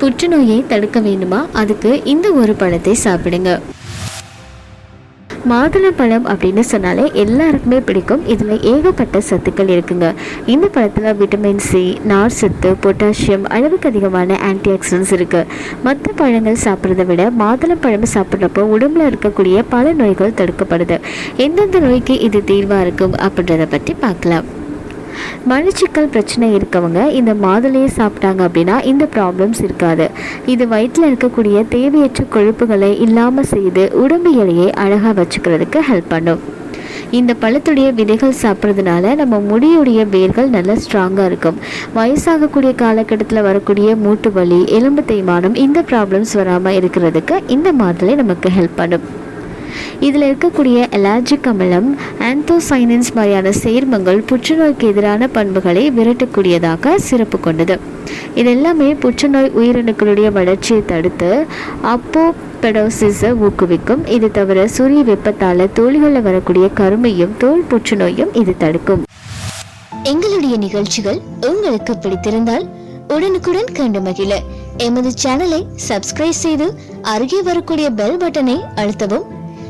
புற்றுநோயை தடுக்க வேண்டுமா? அதுக்கு இந்த ஒரு பழத்தை சாப்பிடுங்க. மாதுளம்பழம் அப்படின்னு சொன்னாலே எல்லாருக்குமே பிடிக்கும். இதில் ஏகப்பட்ட சத்துக்கள் இருக்குங்க. இந்த பழத்தில் விட்டமின் சி நார் சத்து பொட்டாசியம் அளவுக்கு அதிகமான ஆன்டி ஆக்சிடென்ட்ஸ் இருக்குது மற்ற பழங்கள் சாப்பிட்றத விட மாதுளம்பழம் சாப்பிட்றப்போ உடம்புல இருக்கக்கூடிய பல நோய்கள் தடுக்கப்படுது. எந்தெந்த நோய்க்கு இது தீர்வாக இருக்கும் அப்படின்றத பற்றி பார்க்கலாம். மலச்சிக்கல் பிரச்சனை இருக்கவங்க இந்த மாதுளையை சாப்பிட்டாங்க அப்படின்னா இந்த ப்ராப்ளம்ஸ் இருக்காது. இது வயிற்றில் இருக்கக்கூடிய தேவையற்ற கொழுப்புகளை இல்லாமல் செய்து உடம்பு எடையை அழகாக வச்சுக்கிறதுக்கு ஹெல்ப் பண்ணும். இந்த பழத்துடைய விதைகள் சாப்பிட்றதுனால நம்ம முடியுடைய வேர்கள் நல்லா ஸ்ட்ராங்காக இருக்கும். வயசாகக்கூடிய காலகட்டத்தில் வரக்கூடிய மூட்டு வலி எலும்பு தேய்மானம் இந்த ப்ராப்ளம்ஸ் வராமல் இருக்கிறதுக்கு இந்த மாதுளை நமக்கு ஹெல்ப் பண்ணும். இதில் இருக்கக்கூடிய அலர்ஜிக் அமிலம் ஆந்தோசைனன்ஸ் மாதிரியான சேர்மங்கள் புற்றுநோய்க்கு எதிரான பண்புகளை விரட்டக்கூடியதாக சிறப்பு கொண்டது. இது எல்லாமே புற்றுநோய் உயிரணுக்களுடைய வளர்ச்சியை தடுத்து அப்போ பெடோசிஸை ஊக்குவிக்கும். இது தவிர சூரிய வெப்பத்தால் தோள்களில் வரக்கூடிய கருமையும் தோல் புற்றுநோயும் இது தடுக்கும். எங்களுடைய நிகழ்ச்சிகள் உங்களுக்கு பிடித்திருந்தால் உடனுக்குடன் கண்டு மகிழ. எமது சேனலை சப்ஸ்கிரைப் செய்து அருகே வரக்கூடிய பெல் பட்டனை அழுத்தவும்.